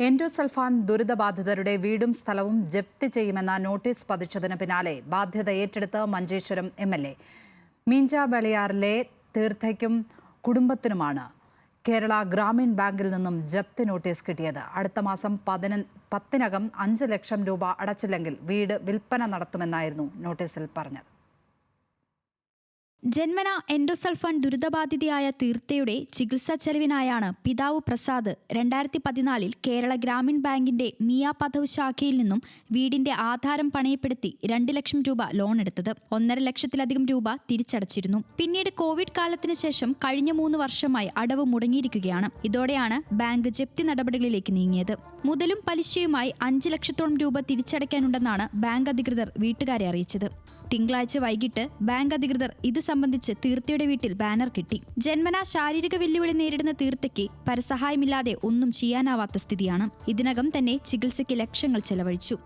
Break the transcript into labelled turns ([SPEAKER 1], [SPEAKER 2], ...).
[SPEAKER 1] Endosulfan ദുരിതബാധിതരുടെ വീടും സ്ഥലവും ജപ്തി ചെയ്യുമെന്ന നോട്ടീസ് പതിച്ചതിന് പിന്നാലെ ബാധ്യത ഏറ്റെടുത്ത് Manjeshwaram M L A. Meencha വെളിയാറിലെ തീർത്ഥയ്ക്കും കുടുംബത്തിനുമാണ് കേരള ഗ്രാമീൺ ബാങ്കിൽ നിന്നും ജപ്തി നോട്ടീസ് കിട്ടിയത്. അടുത്ത മാസം പതിന പത്തിനകം അഞ്ച് ലക്ഷം രൂപ അടച്ചില്ലെങ്കിൽ വീട് വിൽപ്പന നടത്തുമെന്നായിരുന്നു നോട്ടീസിൽ പറഞ്ഞത്.
[SPEAKER 2] ജന്മന എൻഡോസൾഫാൻ ദുരിതബാധിതയായ തീർത്ഥയുടെ ചികിത്സാ ചെലവിനായാണ് പിതാവ് പ്രസാദ് രണ്ടായിരത്തി പതിനാലിൽ കേരള ഗ്രാമീൺ ബാങ്കിന്റെ മിയാ പദവ് ശാഖയിൽ നിന്നും വീടിന്റെ ആധാരം പണയപ്പെടുത്തി രണ്ട് ലക്ഷം രൂപ ലോൺ എടുത്തത്. ഒന്നര ലക്ഷത്തിലധികം രൂപ തിരിച്ചടച്ചിരുന്നു. പിന്നീട് കോവിഡ് കാലത്തിന് ശേഷം കഴിഞ്ഞ മൂന്ന് വർഷമായി അടവ് മുടങ്ങിയിരിക്കുകയാണ്. ഇതോടെയാണ് ബാങ്ക് ജപ്തി നടപടികളിലേക്ക് നീങ്ങിയത്. മുതലും പലിശയുമായി അഞ്ച് ലക്ഷത്തോളം രൂപ തിരിച്ചടയ്ക്കാനുണ്ടെന്നാണ് ബാങ്ക് അധികൃതർ വീട്ടുകാരെ അറിയിച്ചത്. തിങ്കളാഴ്ച വൈകിട്ട് ബാങ്ക് അധികൃതർ ഇത് സംബന്ധിച്ച് തീർത്തയുടെ വീട്ടിൽ ബാനർ കിട്ടി. ജന്മനാ ശാരീരിക വെല്ലുവിളി നേരിടുന്ന തീർത്തയ്ക്ക് പരസഹായമില്ലാതെ ഒന്നും ചെയ്യാനാവാത്ത സ്ഥിതിയാണ്. ഇതിനകം തന്നെ ചികിത്സയ്ക്ക് ലക്ഷങ്ങൾ ചെലവഴിച്ചു.